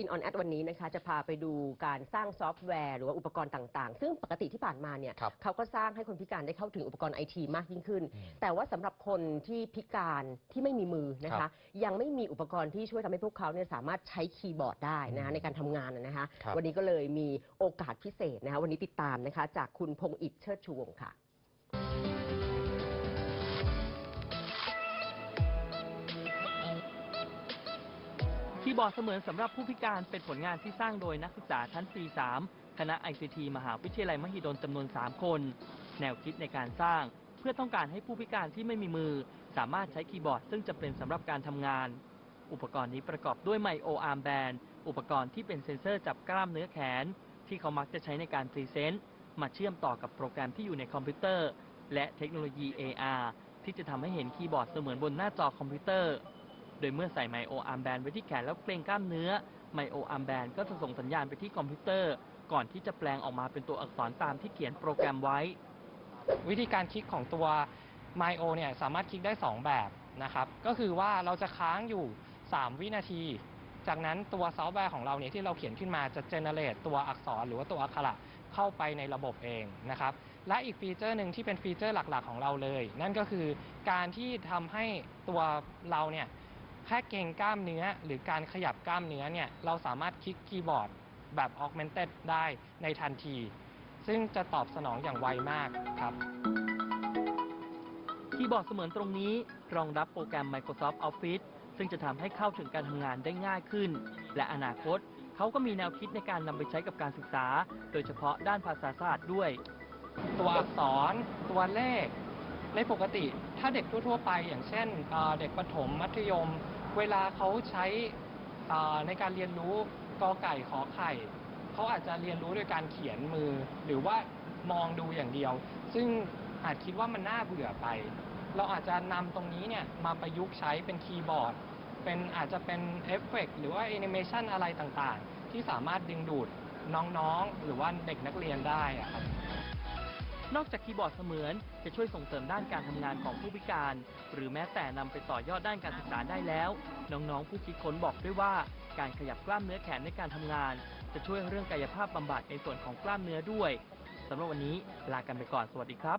อินออนแอดวันนี้นะคะจะพาไปดูการสร้างซอฟต์แวร์ หรือว่าอุปกรณ์ต่างๆ ซึ่งปกติที่ผ่านมาเนี่ยครับเขาก็สร้างให้คนพิการได้เข้าถึงอุปกรณ์ไอทีมากยิ่งขึ้นอืมแต่ว่าสำหรับคนที่พิการที่ไม่มีมือนะครัคะบยังไม่มีอุปกรณ์ที่ช่วยทำให้พวกเขาเนี่ยสามารถใช้คีย์บอร์ดได้นะคะในการทำงานนะนะคะครับวันนี้ก็เลยมีโอกาสพิเศษนะคะวันนี้ติดตามนะคะจากคุณพงษ์อิฐเชิดชูวงศ์ค่ะ คีย์บอร์ดเสมือนสำหรับผู้พิการเป็นผลงานที่สร้างโดยนักศึกษาชั้นปี 3 คณะ ICT มหาวิทยาลัยมหิดลจำนวน 3 คน แนวคิดในการสร้าง เพื่อต้องการให้ผู้พิการที่ไม่มีมือ สามารถใช้คีย์บอร์ดซึ่งจะเป็นสำหรับการทำงาน อุปกรณ์นี้ประกอบด้วยไมโออาร์มแบนอุปกรณ์ที่เป็นเซ็นเซอร์จับกล้ามเนื้อแขน ที่เขามักจะใช้ในการพรีเซนต์มาเชื่อมต่อกับโปรแกรมที่อยู่ในคอมพิวเตอร์ และเทคโนโลยี AR ที่จะทำให้เห็นคีย์บอร์ดเสมือนบนหน้าจอคอมพิวเตอร์ โดยเมื่อใส่ไมโออาร์มแบนไว้ที่แขนแล้วเกรงกล้ามเนื้อ ไมโออาร์มแบนก็จะส่งสัญญาณไปที่คอมพิวเตอร์ ก่อนที่จะแปลงออกมาเป็นตัวอักษรตามที่เขียนโปรแกรมไว้ วิธีการคลิกของตัว MyO เนี่ยสามารถคลิกได้ 2 แบบนะครับ ก็คือว่าเราจะค้างอยู่ 3 วินาที จากนั้นตัวซอฟต์แวร์ของเราเนี่ยที่เราเขียนขึ้นมาจะเจเนเรตตัวอักษรหรือว่าตัวอักขระเข้าไปในระบบเองนะครับ และอีกฟีเจอร์หนึ่งที่เป็นฟีเจอร์หลักๆ ของเราเลย นั่นก็คือการที่ทำให้ตัวเราเนี่ย แค่เกรงกล้ามเนื้อหรือการขยับกล้ามเนื้อเนี่ยเราสามารถคลิกคีย์บอร์ดแบบ augmented ได้ในทันที ซึ่งจะตอบสนองอย่างไวมากครับ คีย์บอร์ดเสมือนตรงนี้ รองรับโปรแกรม Microsoft Office ซึ่งจะทำให้เข้าถึงการทำงานได้ง่ายขึ้น และอนาคตเขาก็มีแนวคิดในการนำไปใช้กับการศึกษา โดยเฉพาะด้านภาษาศาสตร์ด้วย ตัวอักษร ตัวเลข ในปกติถ้าเด็กทั่วๆไป อย่างเช่นเด็กประถมมัธยม เวลาเขาใช้ในการเรียนรู้กอไก่ขอไข่เขาอาจจะเรียนรู้โดยการเขียนมือ หรือว่ามองดูอย่างเดียว ซึ่งอาจคิดว่ามันน่าเบื่อไป เราอาจจะนำตรงนี้เนี่ยมาประยุกต์ใช้เป็นคีย์บอร์ดเป็นอาจจะเป็นเอฟเฟกต์หรือว่าแอนิเมชันอะไรต่างๆ ที่สามารถดึงดูดน้องๆ หรือว่าเด็กนักเรียนได้อะครับ นอกจากคีย์บอร์ดเสมือนจะช่วยส่งเสริมด้านการทำงานของผู้พิการ หรือแม้แต่นำไปต่อยอดด้านการศึกษาได้แล้ว น้องๆ ผู้คิดค้นบอกด้วยว่า การขยับกล้ามเนื้อแขนในการทำงาน จะช่วยเรื่องกายภาพบำบัดในส่วนของกล้ามเนื้อด้วยสำหรับวันนี้ลากันไปก่อนสวัสดีครับ